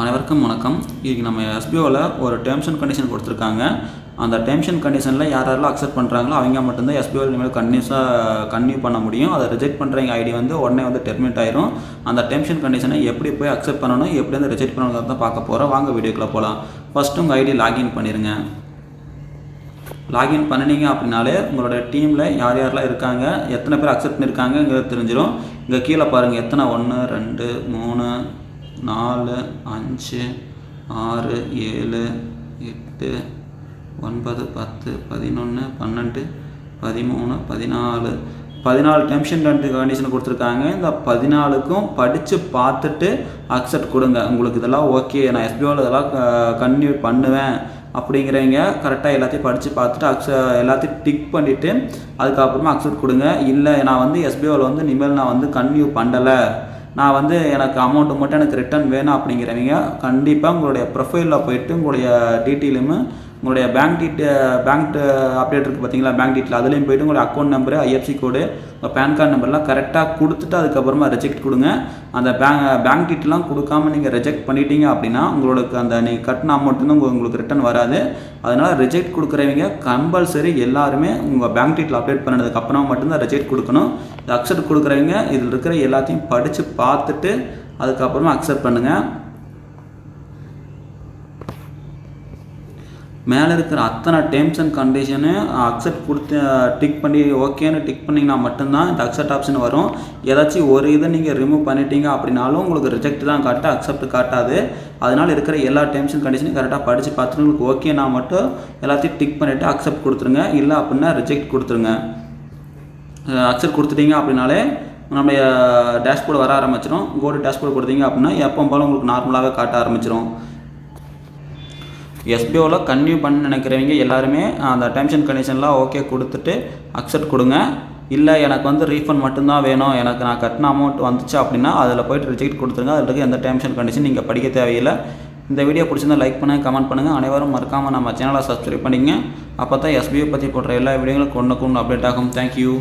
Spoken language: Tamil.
அனைவருக்கும் வணக்கம். இதுக்கு நம்ம எஸ்பிஓவில் ஒரு டேர்ம்ஸ் அண்ட் கண்டிஷன் கொடுத்துருக்காங்க. அந்த டேர்ம்ஸ் அண்ட் கண்டிஷனில் யார் யாரெல்லாம் அக்செப்ட் பண்ணுறாங்களோ அவங்க மட்டும்தான் எஸ்பிஓவில் இனிமேல் கன்யூஸாக கன்யூ பண்ண முடியும். அதை ரிஜெக்ட் பண்ணுறவங்க ஐடி வந்து உடனே வந்து டெர்மினேட் ஆயிரும். அந்த டேர்ம்ஸ் அண்ட் கண்டிஷனை எப்படி போய் அக்செப்ட் பண்ணணும் எப்படி வந்து ரிஜெக்ட் பண்ணணும் தான் பார்க்க போகிறோம் வாங்க வீடியோக்குள்ளே போகலாம் ஃபஸ்ட்டு உங்கள் ஐடி லாகின் பண்ணிடுங்க லாகின் பண்ணினீங்க அப்படின்னாலே உங்களோட டீமில் யார் யாரெல்லாம் இருக்காங்க எத்தனை பேர் அக்செப்ட் பண்ணியிருக்காங்கங்கிறது தெரிஞ்சிடும் இங்கே கீழே பாருங்கள் எத்தனை? ஒன்று ரெண்டு மூணு நாலு அஞ்சு ஆறு ஏழு எட்டு ஒன்பது பத்து பதினொன்று பன்னெண்டு பதிமூணு பதினாலு. பதினாலு டென்ஷன் ரெண்டு கண்டிஷன் கொடுத்துருக்காங்க. இந்த பதினாலுக்கும் படித்து பார்த்துட்டு அக்செப்ட் கொடுங்க. உங்களுக்கு இதெல்லாம் ஓகே நான் எஸ்பிஓவில் இதெல்லாம் கன்டினியூ பண்ணுவேன். அப்படிங்கிறவங்க கரெக்டாக எல்லாத்தையும் படித்து பார்த்துட்டு அக்ச எல்லாத்தையும் டிக் பண்ணிவிட்டு அதுக்கப்புறமா அக்செப்ட் கொடுங்க. இல்லை நான் வந்து எஸ்பிஓவில் வந்து இனிமேல் நான் வந்து கன்டினியூ பண்ணலை. நான் வந்து எனக்கு அமௌண்ட்டு மட்டும் எனக்கு ரிட்டர்ன் வேணும் அப்படிங்கிறவங்க கண்டிப்பாக உங்களுடைய ப்ரொஃபைலில் போயிட்டு உங்களுடைய டீட்டெயிலுமே உங்களுடைய பேங்க் டீட்டு பேங்க் அப்டேட் இருக்குது பார்த்தீங்களா பேங்க் டீட்டில் அதுலேயும் போய்ட்டு உங்களுடைய அக்கௌண்ட் நம்பரு ஐஎஃப்சி கோடு உங்கள் பேன் கார்டு நம்பர்லாம் கரெக்டாக கொடுத்துட்டு அதுக்கப்புறமா ரிஜெக்ட் கொடுங்க. அந்த பேங்க் பேங்க் டீட்டெலாம் கொடுக்காம நீங்கள் ரிஜெக்ட் பண்ணிட்டீங்க அப்படின்னா உங்களுக்கு அந்த நீங்கள் கட்டின அமௌண்ட் வந்து உங்களுக்கு ரிட்டர்ன் வராது. அதனால் ரிஜெக்ட் கொடுக்குறவங்க கம்பல்சரி எல்லாருமே உங்கள் பேங்க் டீட்டில் அப்டேட் பண்ணதுக்கப்புறமா மட்டும்தான் ரிஜெக்ட் கொடுக்கணும். இந்த அக்செப்ட் கொடுக்குறவங்க இதில் இருக்கிற எல்லாத்தையும் படித்து பார்த்துட்டு அதுக்கப்புறமா அக்செப்ட் பண்ணுங்கள் மேலே இருக்கிற அத்தனை டேர்ம்ஸ் அண்ட் கண்டிஷனு அக்செப்ட் கொடுத்து டிக் பண்ணி ஓகேன்னு டிக் பண்ணிங்கன்னா மட்டும்தான் இந்த அக்செப்ட் ஆப்ஷன் வரும். ஏதாச்சும் ஒரு இதை நீங்கள் ரிமூவ் பண்ணிட்டீங்க அப்படின்னாலும் உங்களுக்கு ரிஜெக்ட் தான் காட்ட அக்செப்ட் காட்டாது. அதனால் இருக்கிற எல்லா டேர்ம்ஸ் அண்ட் கண்டிஷனையும் கரெக்டாக படித்து பார்த்துட்டு உங்களுக்கு ஓகேனா மட்டும் எல்லாத்தையும் டிக் பண்ணிவிட்டு அக்செப்ட் கொடுத்துருங்க. இல்லை அப்படின்னா ரிஜெக்ட் கொடுத்துருங்க. அக்செப்ட் கொடுத்துட்டீங்க அப்படின்னாலே நம்மளுடைய டேஷ்போர்டு வர ஆரம்பிச்சிடும் கோடு டேஷ்போர்டு கொடுத்தீங்க அப்படின்னா எப்போ போலும் உங்களுக்கு நார்மலாகவே காட்ட ஆரம்பிச்சிடும் எஸ்பிஓவில் கன்டினியூ பண்ண நினைக்கிறவங்க எல்லாருமே அந்த டேர்ம்ஸ் அண்ட் கண்டிஷன்லாம் ஓகே கொடுத்துட்டு அக்செப்ட் கொடுங்க. இல்லை எனக்கு வந்து ரீஃபண்ட் மட்டும்தான் வேணும். எனக்கு நான் கட்டின அமௌண்ட் வந்துச்சு அப்படின்னா அதில் போயிட்டு ரிஜெக்ட் கொடுத்துருங்க. அதில் எந்த டேர்ம்ஸ் அண்ட் கண்டிஷன் நீங்கள் படிக்க தேவையில்லை. இந்த வீடியோ பிடிச்சிருந்தா லைக் பண்ணுங்கள் கமெண்ட் பண்ணுங்கள் அனைவரும் மறக்காமல் நம்ம சேனலை சப்ஸ்கிரைப் பண்ணிங்க அப்போ தான் எஸ்பிஓ பற்றி போடுற எல்லா வீடியோங்களும் கொண்டு கொண்டு அப்டேட் ஆகும். தேங்க்யூ